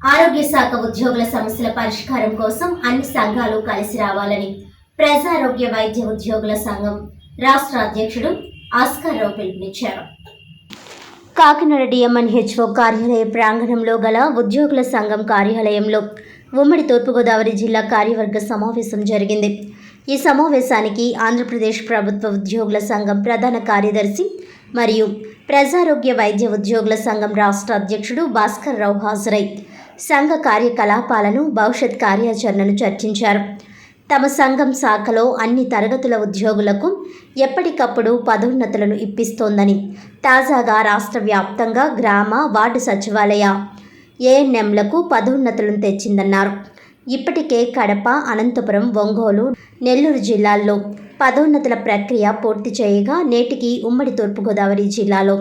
ఆరోగ్య శాఖ ఉద్యోగుల సమస్యల పరిష్కారం కోసం అన్ని సంఘాలు కలిసి రావాలని ప్రజారోగ్య వైద్య ఉద్యోగుల సంఘం రాష్ట్ర అధ్యక్షుడు ఆస్కార్ రావు పిలుపునిచ్చారు. కాకినాడ డిఎంఎన్హెచ్ఓ కార్యాలయ ప్రాంగణంలో గల ఉద్యోగుల సంఘం కార్యాలయంలో ఉమ్మడి తూర్పుగోదావరి జిల్లా కార్యవర్గ సమావేశం జరిగింది. ఈ సమావేశానికి ఆంధ్రప్రదేశ్ ప్రభుత్వ ఉద్యోగుల సంఘం ప్రధాన కార్యదర్శి మరియు ప్రజారోగ్య వైద్య ఉద్యోగుల సంఘం రాష్ట్ర అధ్యక్షుడు భాస్కర్ రావు హాజరై సంఘ కార్యకలాపాలను భవిష్యత్ కార్యాచరణను చర్చించారు. తమ సంఘం శాఖలో అన్ని తరగతుల ఉద్యోగులకు ఎప్పటికప్పుడు పదోన్నతులను ఇప్పిస్తోందని తాజాగా రాష్ట్ర వ్యాప్తంగా గ్రామ వార్డు సచివాలయ ఏఎన్ఎంలకు పదోన్నతులను తెచ్చిందన్నారు. ఇప్పటికే కడప అనంతపురం ఒంగోలు నెల్లూరు జిల్లాల్లో పదోన్నతుల ప్రక్రియ పూర్తి చేయగా నేటికి ఉమ్మడి తూర్పుగోదావరి జిల్లాలో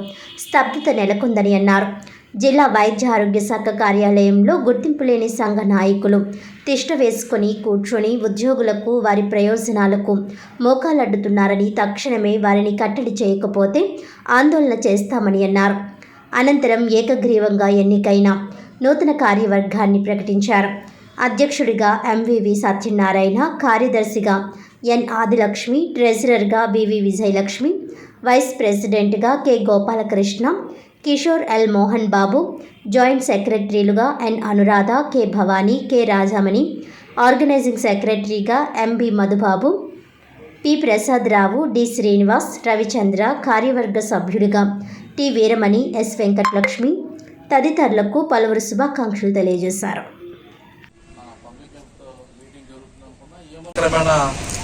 స్తబ్దత నెలకొందని అన్నారు. జిల్లా వైద్య ఆరోగ్య శాఖ కార్యాలయంలో గుర్తింపు లేని సంఘ నాయకులు తిష్ట వేసుకొని కూర్చొని ఉద్యోగులకు వారి ప్రయోజనాలకు మోకాలడ్డుతున్నారని తక్షణమే వారిని కట్టడి చేయకపోతే ఆందోళన చేస్తామని అన్నారు. అనంతరం ఏకగ్రీవంగా ఎన్నికైన నూతన కార్యవర్గాన్ని ప్రకటించారు. అధ్యక్షుడిగా ఎంవివి సత్యనారాయణ కార్యదర్శిగా ఎన్ ఆదిలక్ష్మి ట్రెజరర్గా బివి విజయలక్ష్మి వైస్ ప్రెసిడెంట్గా K Gopalakrishna Kishore L Mohan Babu joint సెక్రటరీలుగా N Anuradha K Bhavani K Rajamani organising సెక్రటరీగా M B Madhubabu P Prasad Rao D Srinivas Ravichandra కార్యవర్గ సభ్యుడిగా టి వీరమణి ఎస్ వెంకటలక్ష్మి తదితరులకు పలువురు శుభాకాంక్షలు తెలియజేశారు.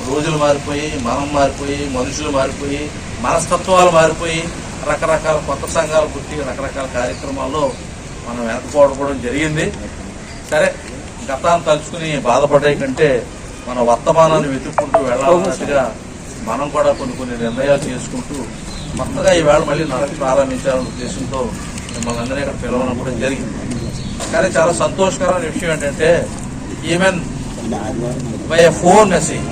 రోజులు మారిపోయి మనం మారిపోయి మనుషులు మారిపోయి మనస్తత్వాలు మారిపోయి రకరకాల కొత్త సంఘాలు పుట్టి రకరకాల కార్యక్రమాల్లో మనం వెనకపోవడం జరిగింది. సరే గతాన్ని తలుచుకుని బాధపడే కంటే మన వర్తమానాన్ని వెతుక్కుంటూ వెళ్ళాలన్నట్టుగా మనం కూడా కొన్ని కొన్ని నిర్ణయాలు చేసుకుంటూ కొత్తగా ఈవేళ మళ్ళీ నడక ప్రారంభించాలనే ఉద్దేశంతో మిమ్మల్ని అందరినీ ఇక్కడ పిలవనప్పుడు జరిగింది. కానీ చాలా సంతోషకరమైన విషయం ఏంటంటే even by phone message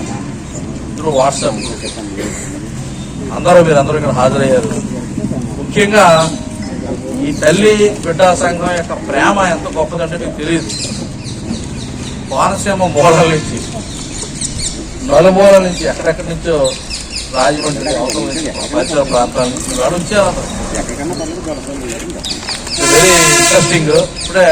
through WhatsApp అందరూ మీరు అందరూ ఇక్కడ హాజరయ్యారు. ముఖ్యంగా ఈ తల్లి బిడ్డా సంఘం యొక్క ప్రేమ ఎంత గొప్పదంటే మీకు తెలియదు కోనసీమ మూలల నుంచి నలుమూల నుంచి ఎక్కడెక్కడి నుంచో రాజమండ్రి పరిసర ప్రాంతాల నుంచి వాడు వచ్చారు వెరీ ఇంట్రెస్టింగ్ ఇప్పుడే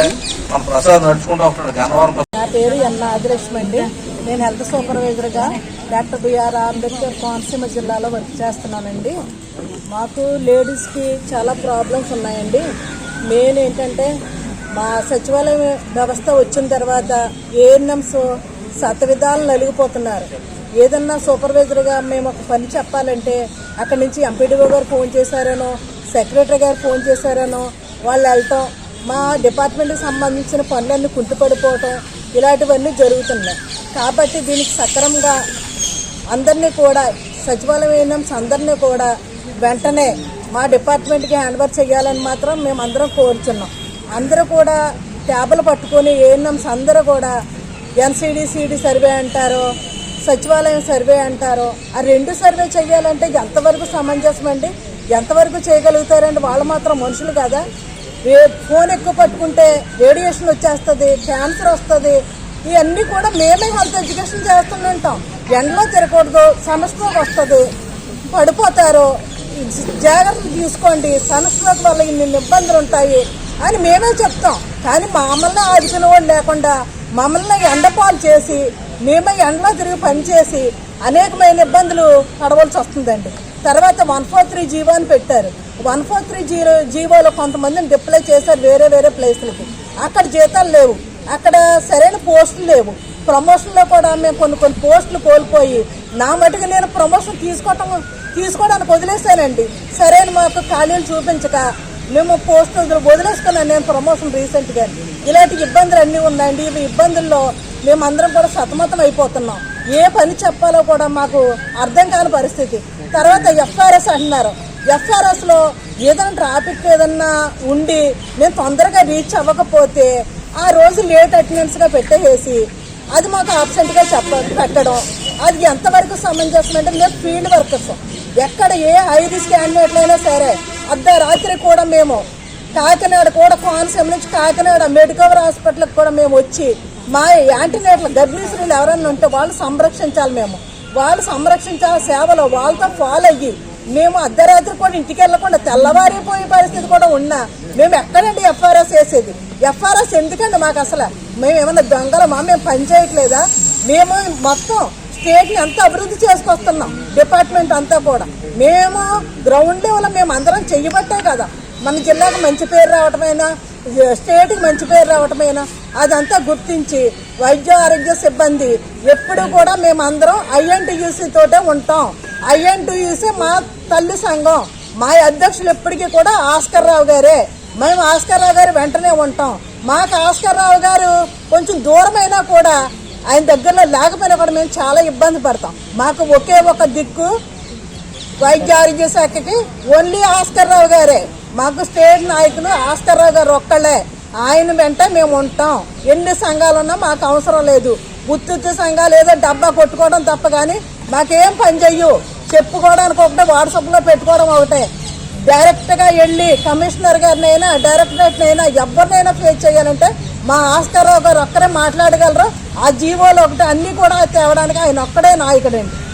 మన ప్రసాద్ నడుచుకుంటూ ఉంటాడు గన్నవరం నా పేరు ఎన్న ఆదిలక్ష్మి అండి. నేను హెల్త్ సూపర్వైజర్గా డాక్టర్ బిఆర్ అంబేద్కర్ కోనసీమ జిల్లాలో వర్క్ చేస్తున్నానండి. మాకు లేడీస్కి చాలా ప్రాబ్లమ్స్ ఉన్నాయండి. మెయిన్ ఏంటంటే మా సచివాలయం వ్యవస్థ వచ్చిన తర్వాత ఏఎన్ఎంస్ సతవిధాలు నలిగిపోతున్నారు. ఏదన్నా సూపర్వైజర్గా మేము ఒక పని చెప్పాలంటే అక్కడి నుంచి ఎంపీడీఓ గారు ఫోన్ చేశారనో సెక్రటరీ గారు ఫోన్ చేశారనో వాళ్ళు వెళ్ళటం మా డిపార్ట్మెంట్కి సంబంధించిన పనులన్నీ కుంటుపడిపోవటం ఇలాంటివన్నీ జరుగుతున్నాయి. కాబట్టి దీనికి సక్రమంగా అందరినీ కూడా సచివాలయం ఏఎన్ఎంస్ అందరినీ కూడా వెంటనే మా డిపార్ట్మెంట్కి హ్యాండ్ఓవర్ చేయాలని మాత్రం మేము అందరం కోరుచున్నాం. అందరూ కూడా ట్యాబులు పట్టుకొని ఏఎన్ఎంస్ అందరూ కూడా ఎన్సీడీ సిడి సర్వే అంటారు సచివాలయం సర్వే అంటారు ఆ రెండు సర్వే చేయాలంటే ఎంతవరకు సమంజసం అండి? ఎంతవరకు చేయగలుగుతారండి? వాళ్ళు మాత్రం మనుషులు కదా. ఏ ఫోన్ ఎక్కువ పట్టుకుంటే రేడియేషన్ వచ్చేస్తుంది క్యాన్సర్ వస్తుంది ఇవన్నీ కూడా మేమే హెల్త్ ఎడ్యుకేషన్ చేస్తుంటాం ఎండలో తిరగకూడదు సమస్య వస్తుంది పడిపోతారు జాగ్రత్తలు తీసుకోండి. సన్స్ట్రోక్ వల్ల ఇన్ని ఇబ్బందులు ఉంటాయి అని మేమే చెప్తాం. కానీ మమ్మల్ని ఆదుకునే వాళ్ళు లేకుండా మమ్మల్ని ఎండపాలు చేసి మేమే ఎండలో తిరిగి పనిచేసి అనేకమైన ఇబ్బందులు పడవలసి వస్తుందండి. తర్వాత వన్ ఫోర్ త్రీ జీవో అని పెట్టారు. వన్ ఫోర్ త్రీ జీరో జీవోలో కొంతమందిని డిప్లై చేశారు వేరే వేరే ప్లేసులకి. అక్కడ జీతాలు లేవు. అక్కడ సరైన పోస్టులు లేవు. ప్రమోషన్లో కూడా మేము కొన్ని కొన్ని పోస్టులు కోల్పోయి నా మటుకు నేను ప్రమోషన్ తీసుకోవటం తీసుకోవడానికి వదిలేశానండి. అని మాకు ఖాళీలు చూపించక మేము పోస్టులు వదిలేసుకున్నాను నేను ప్రమోషన్ రీసెంట్గా ఇలాంటి ఇబ్బందులు అన్నీ ఉన్నాయండి. ఇవి ఇబ్బందుల్లో మేమందరం కూడా సతమతం అయిపోతున్నాం. ఏ పని చెప్పాలో కూడా మాకు అర్థం కాని పరిస్థితి. తర్వాత ఎఫ్ఆర్ఎస్ అంటున్నారు. ఎఫ్ఆర్ఎస్లో ఏదైనా ట్రాఫిక్ ఏదన్నా ఉండి మేము తొందరగా రీచ్ అవ్వకపోతే ఆ రోజు లేట్ అటెండెన్స్గా పెట్టేసి అది మాకు ఆబ్సెంట్గా చెప్ప పెట్టడం. అది ఎంతవరకు సమంజసం అంటే మేము ఫీల్డ్ వర్కర్స్ ఎక్కడ ఏ హై రిస్క్ క్యాండిడేట్లైనా సరే అర్ధరాత్రి కూడా మేము కాకినాడ కూడా కోనసీమ నుంచి కాకినాడ మెడికవర్ హాస్పిటల్కి కూడా మేము వచ్చి మా యాంటీనేట్ల గర్భిణీశ్రీలు ఎవరన్నా ఉంటే వాళ్ళు సంరక్షించాలి మేము. వాళ్ళు సంరక్షించాలి సేవలో వాళ్ళతో ఫాలో అయ్యి మేము అర్ధరాత్రి కూడా ఇంటికి వెళ్ళకుండా తెల్లవారిపోయే పరిస్థితి కూడా ఉన్నా మేము ఎక్కడండి ఎఫ్ఆర్ఎస్ వేసేది ఎఫ్ఆర్ఎస్ ఎందుకండి మాకు అసలు? మేము ఏమన్నా దొంగలమా? మేము పని చేయట్లేదా? మేము మొత్తం స్టేట్ని అంతా అభివృద్ధి చేసుకొస్తున్నాం డిపార్ట్మెంట్ అంతా కూడా. మేము గ్రౌండ్ లెవెల్ మేము అందరం చెయ్యబట్టే కదా. మన జిల్లాకు మంచి పేరు రావటమైనా? స్టేట్కి మంచి పేరు రావటమైనా? అదంతా గుర్తించి వైద్య ఆరోగ్య సిబ్బంది ఎప్పుడు కూడా మేమందరం ఐఎన్టీయూసీ తోటే ఉంటాం. ఐఎన్టీయూసీ మా తల్లి సంఘం మా అధ్యక్షులు ఎప్పటికీ కూడా ఆస్కర్ రావు గారే. మేము ఆస్కర్ రావు గారు వెంటనే ఉంటాం. మాకు ఆస్కర్ రావు గారు కొంచెం దూరమైనా కూడా ఆయన దగ్గరలో లేకపోయినా కూడా మేము చాలా ఇబ్బంది పడతాం. మాకు ఒకే ఒక దిక్కు వైద్య ఆరోగ్య శాఖకి ఓన్లీ ఆస్కర్ రావు గారే. మాకు స్టేట్ నాయకులు ఆస్కర్ రావు గారు ఒక్కళ్ళే. ఆయన వెంట మేము ఉంటాం. ఎన్ని సంఘాలు ఉన్నా మాకు అవసరం లేదు. ఉత్తుత్తి సంఘాలు ఏదో డబ్బా కొట్టుకోవడం తప్ప కానీ మాకేం పని చెయ్యు. చెప్పుకోవడానికి ఒకటే వాట్సాప్లో పెట్టుకోవడం ఒకటే. డైరెక్ట్గా వెళ్ళి కమిషనర్ గారినైనా డైరెక్టరేట్నైనా ఎవరినైనా ఫేస్ చేయాలంటే మా ఆస్కర్ ఒకరు గారు ఒక్కరే మాట్లాడగలరు. ఆ జీవోలు ఒకటి అన్నీ కూడా తేవడానికి ఆయన ఒక్కడే నాయకుడండి.